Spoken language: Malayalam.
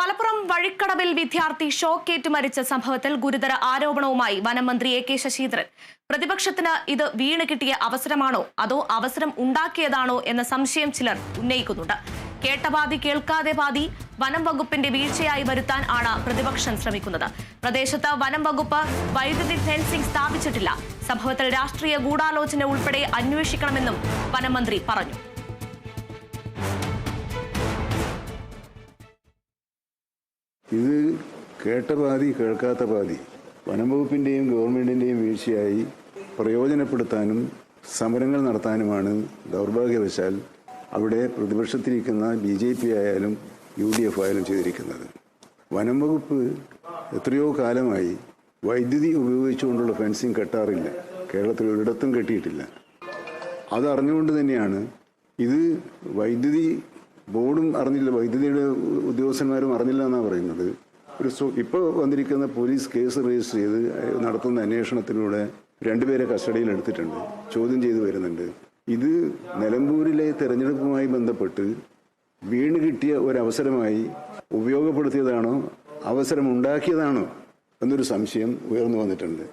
മലപ്പുറം വഴിക്കടവിൽ വിദ്യാർത്ഥി ഷോക്കേറ്റ് മരിച്ച സംഭവത്തിൽ ഗുരുതര ആരോപണവുമായി വനം മന്ത്രി എ കെ ശശീന്ദ്രൻ. പ്രതിപക്ഷത്തിന് ഇത് വീണ് കിട്ടിയ അവസരമാണോ? അതോ അവസരം ഉണ്ടാക്കിയതാണോ എന്ന സംശയം ചിലർ ഉന്നയിക്കുന്നുണ്ട്. കേട്ട പാതി കേൾക്കാതെ പാതി വനം വകുപ്പിന്റെ വീഴ്ചയായി വരുത്താൻ ആണ് പ്രതിപക്ഷം ശ്രമിക്കുന്നത്. പ്രദേശത്ത് വനം വകുപ്പ് വൈദ്യുതി ഫെൻസിംഗ് സ്ഥാപിച്ചിട്ടില്ല. സംഭവത്തിൽ രാഷ്ട്രീയ ഗൂഢാലോചന ഉൾപ്പെടെ അന്വേഷിക്കണമെന്നും വനം മന്ത്രി പറഞ്ഞു. ഇത് കേട്ട പാതി കേൾക്കാത്ത പാതി വനംവകുപ്പിന്റെയും ഗവൺമെന്റിന്റെയും വീഴ്ചയായി പ്രയോജനപ്പെടുത്താനും സമരങ്ങൾ നടത്താനുമാണ് ദൗർഭാഗ്യവശാൽ അവിടെ പ്രതിപക്ഷത്തിരിക്കുന്ന ബി ജെ പി ആയാലും യു ഡി എഫ് ആയാലും ചെയ്തിരിക്കുന്നത്. വനം വകുപ്പ് എത്രയോ കാലമായി വൈദ്യുതി ഉപയോഗിച്ചുകൊണ്ടുള്ള ഫെൻസിങ് കെട്ടാറില്ല. കേരളത്തിൽ ഒരിടത്തും കെട്ടിയിട്ടില്ല. അതറിഞ്ഞുകൊണ്ട് തന്നെയാണ് ഇത് വൈദ്യുതി ബോർഡും അറിഞ്ഞില്ല വൈദ്യുതിയുടെ ഉദ്യോഗസ്ഥന്മാരും അറിഞ്ഞില്ല എന്നാണ് പറയുന്നത്. ഒരു ഇപ്പോൾ വന്നിരിക്കുന്ന പോലീസ് കേസ് രജിസ്റ്റർ ചെയ്ത് നടത്തുന്ന അന്വേഷണത്തിലൂടെ രണ്ടുപേരെ കസ്റ്റഡിയിൽ എടുത്തിട്ടുണ്ട് ചോദ്യം ചെയ്തു വരുന്നുണ്ട്. ഇത് നിലമ്പൂരിലെ തെരഞ്ഞെടുപ്പുമായി ബന്ധപ്പെട്ട് വീണ് കിട്ടിയ ഒരവസരമായി ഉപയോഗപ്പെടുത്തിയതാണോ അവസരമുണ്ടാക്കിയതാണോ എന്നൊരു സംശയം ഉയർന്നു വന്നിട്ടുണ്ട്.